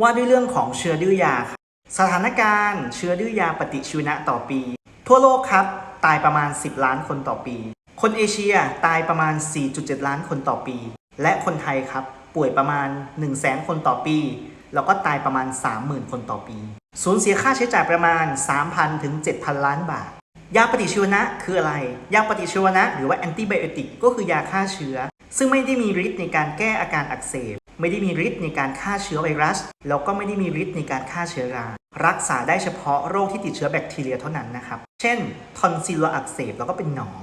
ว่าด้วยเรื่องของเชื้อดื้อยาครับสถานการณ์เชื้อดื้อยาปฏิชีวนะต่อปี ทั่วโลกครับ ตายประมาณ 10 ล้านคนต่อปี คนเอเชียตายประมาณ 4.7 ล้านคนต่อปี และคนไทยครับ ป่วยประมาณ 1 0 0 0 0แคนต่อปี แล้วก็ตายประมาณ 30,000 คนต่อปี สูญเสียค่าใช้จ่ายประมาณ 3,000 ถึง 7,000 ล้านบาท ยาปฏิชีวนะคืออะไร ยาปฏิชีวนะหรือว่าแอนติไบโอติกก็คือยาฆ่าเชื้อ ซึ่งไม่ได้มีฤทธิ์ในการแก้อาการอักเสบ ไม่ได้มีฤทธิ์ในการฆ่าเชื้อไวรัส แล้วก็ไม่ได้มีฤทธิ์ในการฆ่าเชื้อรา รักษาได้เฉพาะโรคที่ติดเชื้อแบคทีเรียเท่านั้นนะครับ เช่นทอนซิลอักเสบแล้วก็เป็นหนอง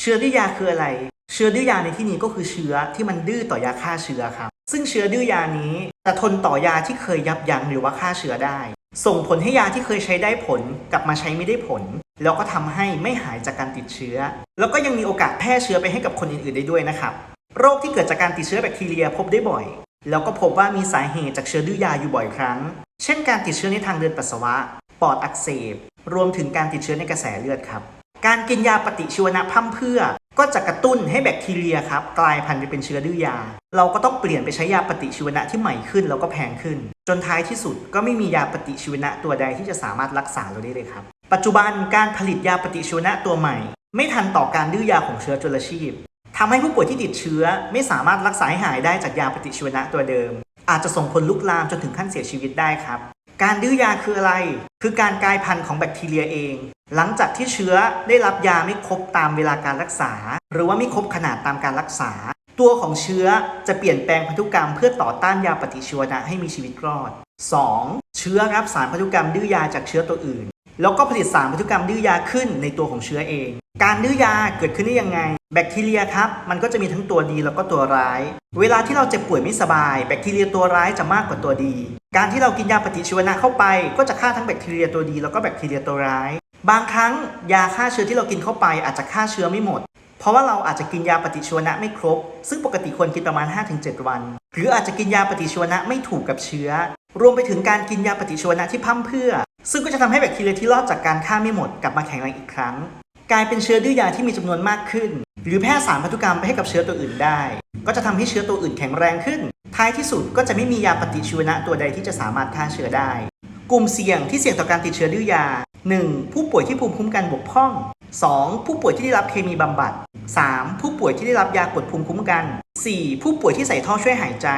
เชื้อดื้อยาคืออะไร เชื้อดื้อยาในที่นี้ก็คือเชื้อที่มันดื้อต่อยาฆ่าเชื้อครับ ซึ่งเชื้อดื้อยานี้จะทนต่อยาที่เคยยับยั้งหรือว่าฆ่าเชื้อได้ ส่งผลให้ยาที่เคยใช้ได้ผลกลับมาใช้ไม่ได้ผล แล้วก็ทำให้ไม่หายจากการติดเชื้อ แล้วก็ยังมีโอกาสแพร่เชื้อไปให้กับคนอื่นๆได้ด้วยนะครับโรคที่เกิดจากการติดเชื้อแบคทีเรียพบได้บ่อย แล้วก็พบว่ามีสาเหตุจากเชื้อดื้อยาอยู่บ่อยครั้ง เช่นการติดเชื้อในทางเดินปัสสาวะ ปอดอักเสบ รวมถึงการติดเชื้อในกระแสเลือดครับ การกินยาปฏิชีวนะพร่ำเพื่อ ก็จะกระตุ้นให้แบคทีเรียครับกลายพันธุ์ไปเป็นเชื้อดื้อยา เราก็ต้องเปลี่ยนไปใช้ยาปฏิชีวนะที่ใหม่ขึ้นแล้วก็แพงขึ้น จนท้ายที่สุดก็ไม่มียาปฏิชีวนะตัวใดที่จะสามารถรักษาเราได้เลยครับ ปัจจุบันการผลิตยาปฏิชีวนะตัวใหม่ ไม่ทันต่อการดื้อยาของเชื้อจุลชีพ ทำให้ผู้ป่วยที่ติดเชื้อไม่สามารถรักษาให้หายได้จากยาปฏิชีวนะตัวเดิม อาจจะส่งผลลุกลามจนถึงขั้นเสียชีวิตได้ครับ การดื้อยาคืออะไร คือการกลายพันธุ์ของแบคทีเรียเอง หลังจากที่เชื้อได้รับยาไม่ครบตามเวลาการรักษา หรือว่าไม่ครบขนาดตามการรักษา ตัวของเชื้อจะเปลี่ยนแปลงพันธุกรรมเพื่อต่อต้านยาปฏิชีวนะให้มีชีวิตรอด 2. เชื้อรับสารพันธุกรรมดื้อยาจากเชื้อตัวอื่น แล้วก็ผลิตสารพันธุกรรมดื้อยาขึ้นในตัวของเชื้อเอง การดื้อยาเกิดขึ้นได้ยังไง แบคทีเรียครับ มันก็จะมีทั้งตัวดีแล้วก็ตัวร้าย เวลาที่เราเจ็บป่วยไม่สบาย แบคทีเรียตัวร้ายจะมากกว่าตัวดี การที่เรากินยาปฏิชีวนะเข้าไป ก็จะฆ่าทั้งแบคทีเรียตัวดีแล้วก็แบคทีเรียตัวร้าย บางครั้งยาฆ่าเชื้อที่เรากินเข้าไป อาจจะฆ่าเชื้อไม่หมด เพราะว่าเราอาจจะกินยาปฏิชีวนะไม่ครบ ซึ่งปกติควรกินประมาณ 5-7 วัน หรืออาจจะกินยาปฏิชีวนะไม่ถูกกับเชื้อ รวมไปถึงการกินยาปฏิชีวนะที่พร่ำเพื่อ ซึ่งก็จะทำให้แบคทีเรียที่รอดจากการฆ่าไม่หมดกลับมาแข็งแรงอีกครั้ง กลายเป็นเชื้อดื้อยาที่มีจำนวนมากขึ้น หรือแพร่สารพันธุกรรมไปให้กับเชื้อตัวอื่นได้ ก็จะทำให้เชื้อตัวอื่นแข็งแรงขึ้น ท้ายที่สุดก็จะไม่มียาปฏิชีวนะตัวใดที่จะสามารถฆ่าเชื้อได้ กลุ่มเสี่ยงที่เสี่ยงต่อการติดเชื้อดื้อยา 1. ผู้ป่วยที่ภูมิคุ้มกันบกพร่อง 2. ผู้ป่วยที่ได้รับเคมีบำบัด 3. ผู้ป่วยที่ได้รับยากดภูมิคุ้มกัน 4. ผู้ป่วยที่ใส่ท่อช่วยหายใจ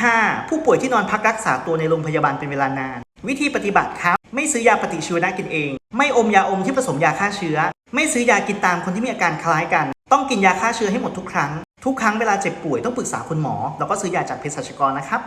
5. ผู้ป่วยที่นอนพักรักษาตัวในโรงพยาบาลเป็นเวลานาน วิธีปฏิบัติครับ ไม่ซื้อยาปฏิชีวนะกินเอง ไม่อมยาอมที่ผสมยาฆ่าเชื้อ ไม่ซื้อยากินตามคนที่มีอาการคล้ายกัน ต้องกินยาฆ่าเชื้อให้หมดทุกครั้ง ทุกครั้งเวลาเจ็บป่วยต้องปรึกษาคุณหมอ แล้วก็ซื้อยาจากเภสัชกรนะครับ